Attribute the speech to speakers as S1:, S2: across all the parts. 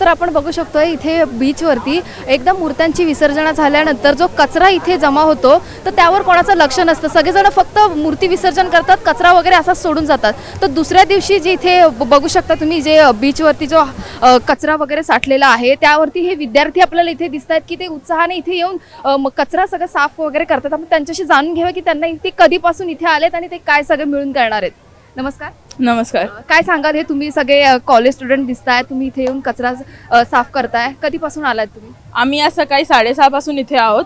S1: तर आपण बघू शकतो इथे बीचवरती एकदम मूर्त्यांची विसर्जना झाल्यानंतर जो कचरा इथे जमा होतो तर त्यावर कोणाचं लक्ष नसतं. सगळेजण फक्त मूर्ती विसर्जन करतात कचरा वगैरे असाच सोडून जातात. तर दुसऱ्या दिवशी जे इथे ब- बघू शकता तुम्ही जे बीचवरती जो कचरा वगैरे साठलेला आहे त्यावरती हे विद्यार्थी आपल्याला इथे दिसत आहेत की ते उत्साहाने इथे येऊन कचरा सगळं साफ वगैरे करतात. आपण त्यांच्याशी जाणून घेऊया की त्यांना इथे कधीपासून इथे आलेत आणि ते काय सगळं मिळून करणार आहेत. नमस्कार.
S2: नमस्कार.
S1: काय सांगाल? हे तुम्ही सगळे कॉलेज स्टुडंट दिसताय तुम्ही इथे येऊन कचरा साफ करताय. कधीपासून आलात तुम्ही?
S2: आम्ही आज सकाळी साडेसहा पासून इथे आहोत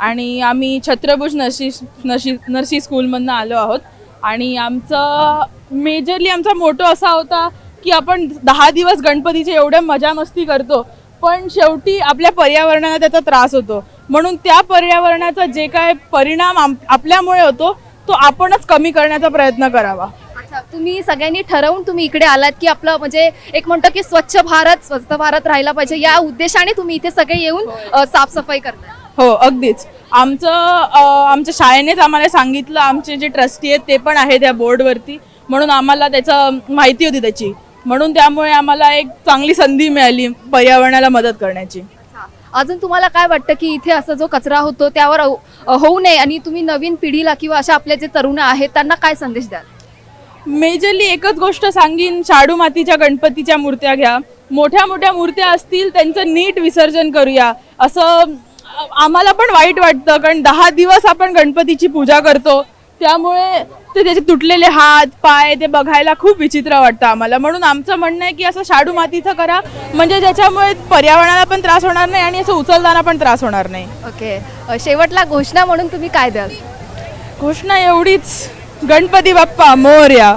S2: आणि आम्ही छत्रभुज नर्सी नर्सी नर्सी स्कूलमधनं आलो आहोत. आणि आमचं मेजरली आमचा मोटो असा होता की आपण दहा दिवस गणपतीचे एवढ्या मजा मस्ती करतो पण शेवटी आपल्या पर्यावरणाला त्याचा त्रास होतो. म्हणून त्या पर्यावरणाचा जे काय परिणाम आपल्यामुळे होतो तो आपणच कमी करण्याचा प्रयत्न करावा.
S1: तुम्ही सगळ्यांनी ठरवून तुम्ही इकडे आलात की आपलं म्हणजे एक म्हणतो की स्वच्छ भारत स्वस्त भारत राहायला पाहिजे. या उद्देशाने तुम्ही इथे सगळे येऊन साफसफाई करताय.
S2: हो अगदीच. आमचं आमच्या शाळेनेच आम्हाला सांगितलं. आमचे जे ट्रस्टी आहेत ते पण आहेत त्या बोर्डवरती. म्हणून आम्हाला त्याचं माहिती होती त्याची. म्हणून त्यामुळे आम्हाला एक चांगली संधी मिळाली पर्यावरणाला मदत करण्याची.
S1: अजून तुम्हाला काय वाटतं की इथे असं जो कचरा होतो त्यावर होऊ नये आणि तुम्ही नवीन पिढीला किंवा अशा आपले जे तरुण आहेत त्यांना काय संदेश द्याल?
S2: मेजरली एकच गोष्ट सांगीन शाडू मातीच्या गणपतीच्या मूर्त्या घ्या. मोठ्या मोठ्या मूर्त्या असतील त्यांचं नीट विसर्जन करूया. असं आम्हाला पण वाईट वाटतं कारण दहा दिवस आपण गणपतीची पूजा करतो. त्यामुळे ते त्याचे तुटलेले हात पाय ते बघायला खूप विचित्र वाटतं आम्हाला. म्हणून आमचं म्हणणं आहे की असं शाडू मातीचं करा. म्हणजे ज्याच्यामुळे पर्यावरणाला पण त्रास होणार नाही आणि असं उचलताना पण त्रास होणार नाही.
S1: ओके. शेवटला घोषणा म्हणून तुम्ही काय द्याल?
S2: घोषणा एवढीच गणपती बाप्पा मोर्या.